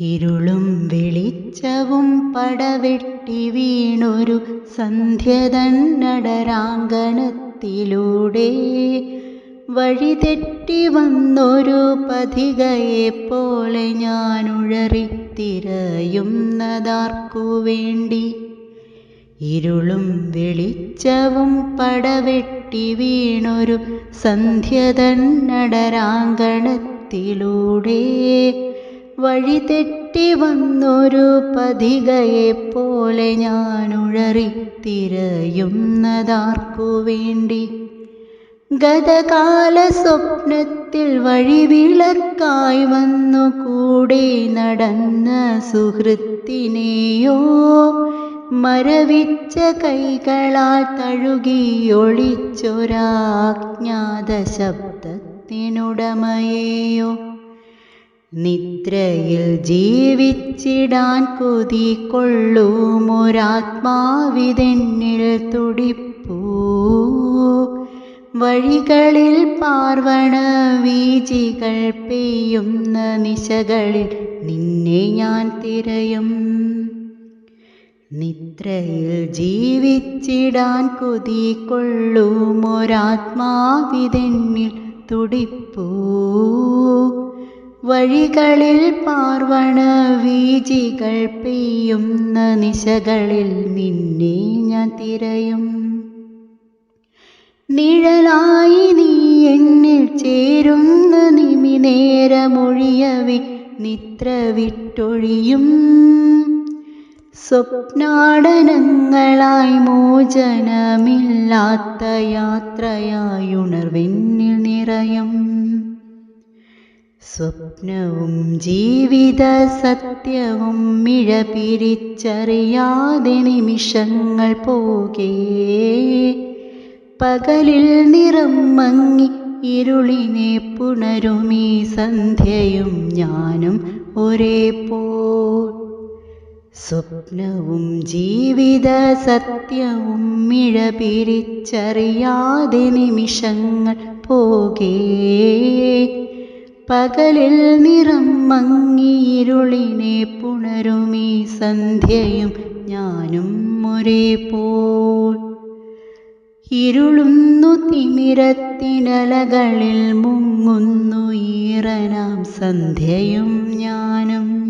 ഇരുളും വെളിച്ചവും പടവെട്ടി വീണൊരു സന്ധ്യതന്നടരാങ്കണത്തിലൂടെ വഴിതെറ്റി വന്നൊരു പഥികയെപ്പോലെ ഞാൻ ഞാനുഴറിത്തിരയുന്നതാർക്കു വേണ്ടി? ഇരുളും വെളിച്ചവും പടവെട്ടി വീണൊരു സന്ധ്യതൻ നടരാങ്കണത്തിലൂടെ വഴിതെറ്റി വന്നൊരു പഥികയെപ്പോലെ ഞാൻ ഉഴറി തിരയുന്നതാർക്കു വേണ്ടി. ഗതകാല സ്വപ്നത്തിൽ വഴിവിളക്കായി വന്നു കൂടെ നടന്ന സുഹൃത്തിനെയോ മരവിച്ച കൈകളാൽ തഴുകിയൊളിച്ചൊരാജ്ഞാത ശബ്ദത്തിനുടമയെയോ നിദ്രയിൽ ജീവിച്ചിടാൻ കൊതി കൊള്ളുമൊരാത്മാവിതെന്നിൽ തുടിപ്പൂ. വഴികളിൽ പാർവണ വീചികൾ പെയ്യുന്ന നിശകളിൽ നിന്നെ ഞാൻ തിരയും. നിദ്രയിൽ ജീവിച്ചിടാൻ കൊതി കൊള്ളുമൊരാത്മാവിതെന്നിൽ തുടിപ്പൂ. വഴികളിൽ പാർവണ വീജികൾ പെയ്യുന്ന നിശകളിൽ നിന്നെ ഞാൻ തിരയും. നിഴലായി നീ എന്നിൽ ചേരുന്ന നിമി നേരമൊഴിയവി നിത്ര വിട്ടൊഴിയും. സ്വപ്നാടനങ്ങളായി മോചനമില്ലാത്ത യാത്രയായുണർവെന്നിൽ നിറയും. സ്വപ്നവും ജീവിത സത്യവും മിഴ പിരിച്ചറിയാതെ നിമിഷങ്ങൾ പോകേ. പകലിൽ നിറം മങ്ങി ഇരുളിനെ പുണരുമീ സന്ധ്യയും ഞാനും ഒരേ പോൽ സ്വപ്നവും ജീവിത സത്യവും മിഴ പിരിച്ചറിയാതെ നിമിഷങ്ങൾ പോകേ. പകലിൽ നിറം മങ്ങിയിരുളിനെ പുണരുമീ സന്ധ്യയും ഞാനും ഒരേ പോൽ ഇരുളുന്നു തിമിരത്തിനലകളിൽ മുങ്ങുന്നു ഈറനാം സന്ധ്യയും ഞാനും.